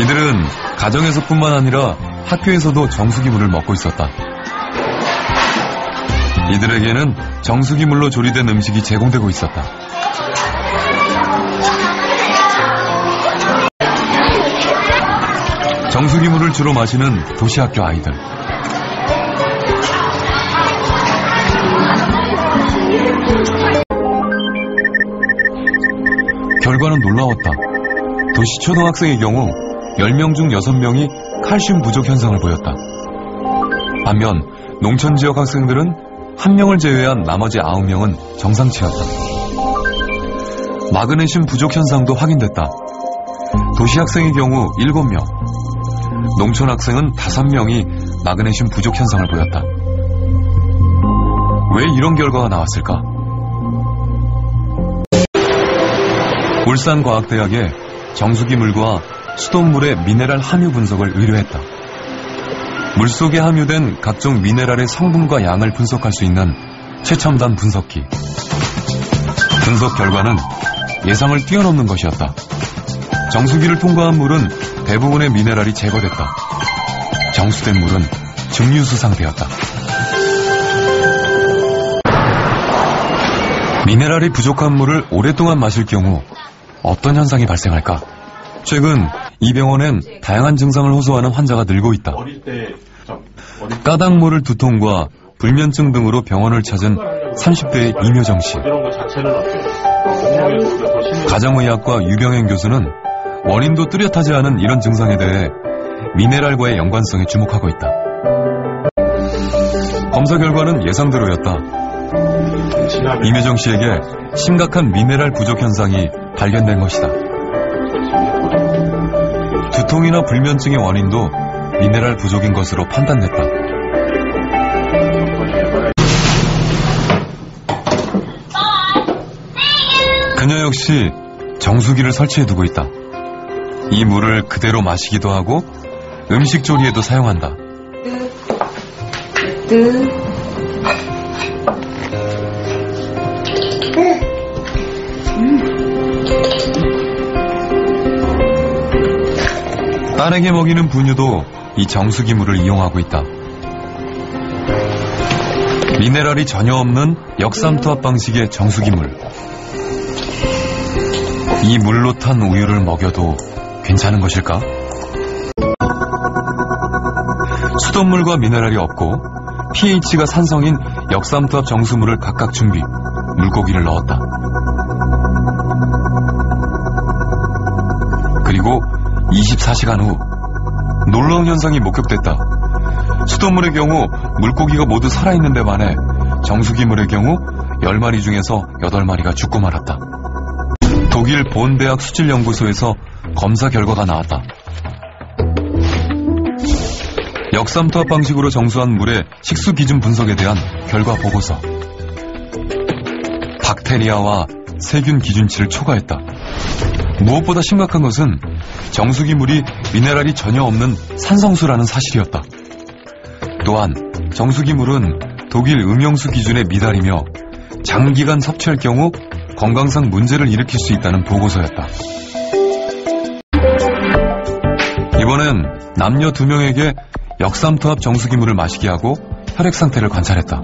이들은 가정에서뿐만 아니라 학교에서도 정수기 물을 먹고 있었다. 이들에게는 정수기 물로 조리된 음식이 제공되고 있었다. 정수기 물을 주로 마시는 도시학교 아이들. 결과는 놀라웠다. 도시 초등학생의 경우 10명 중 6명이 칼슘 부족 현상을 보였다. 반면 농촌 지역 학생들은 한 명을 제외한 나머지 9명은 정상치였다. 마그네슘 부족 현상도 확인됐다. 도시 학생의 경우 7명, 농촌 학생은 5명이 마그네슘 부족 현상을 보였다. 왜 이런 결과가 나왔을까? 울산과학대학에 정수기 물과 수돗물의 미네랄 함유 분석을 의뢰했다. 물속에 함유된 각종 미네랄의 성분과 양을 분석할 수 있는 최첨단 분석기. 분석 결과는 예상을 뛰어넘는 것이었다. 정수기를 통과한 물은 대부분의 미네랄이 제거됐다. 정수된 물은 증류수 상태였다. 미네랄이 부족한 물을 오랫동안 마실 경우 어떤 현상이 발생할까? 최근 이 병원엔 다양한 증상을 호소하는 환자가 늘고 있다. 까닭모를 두통과 불면증 등으로 병원을 찾은 30대의 이묘정 씨. 가정의학과 유병행 교수는 원인도 뚜렷하지 않은 이런 증상에 대해 미네랄과의 연관성에 주목하고 있다. 검사 결과는 예상대로였다. 이묘정 씨에게 심각한 미네랄 부족 현상이 발견된 것이다. 두통이나 불면증의 원인도 미네랄 부족인 것으로 판단됐다. 그녀 역시 정수기를 설치해 두고 있다. 이 물을 그대로 마시기도 하고 음식 조리에도 사용한다. 딸에게 먹이는 분유도 이 정수기 물을 이용하고 있다. 미네랄이 전혀 없는 역삼투압 방식의 정수기 물. 이 물로 탄 우유를 먹여도 괜찮은 것일까? 수돗물과 미네랄이 없고 pH가 산성인 역삼투압 정수물을 각각 준비, 물고기를 넣었다. 그리고 24시간 후 놀라운 현상이 목격됐다. 수돗물의 경우 물고기가 모두 살아있는 데 반해 정수기물의 경우 10마리 중에서 8마리가 죽고 말았다. 독일 본 대학 수질연구소에서 검사 결과가 나왔다. 역삼투압 방식으로 정수한 물의 식수 기준 분석에 대한 결과 보고서. 박테리아와 세균 기준치를 초과했다. 무엇보다 심각한 것은 정수기 물이 미네랄이 전혀 없는 산성수라는 사실이었다. 또한 정수기 물은 독일 음영수 기준에 미달이며 장기간 섭취할 경우 건강상 문제를 일으킬 수 있다는 보고서였다. 이번엔 남녀 두 명에게 역삼투압 정수기 물을 마시게 하고 혈액 상태를 관찰했다.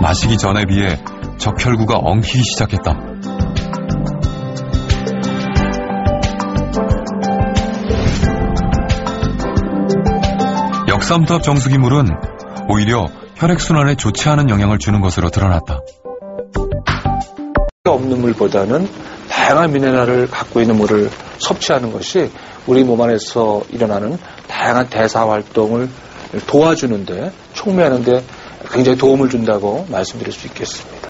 마시기 전에 비해 적혈구가 엉키기 시작했다. 역삼투압 정수기물은 오히려 혈액순환에 좋지 않은 영향을 주는 것으로 드러났다. 없는 물보다는 다양한 미네랄을 갖고 있는 물을 섭취하는 것이 우리 몸 안에서 일어나는 다양한 대사 활동을 도와주는데 촉매하는데 굉장히 도움을 준다고 말씀드릴 수 있겠습니다.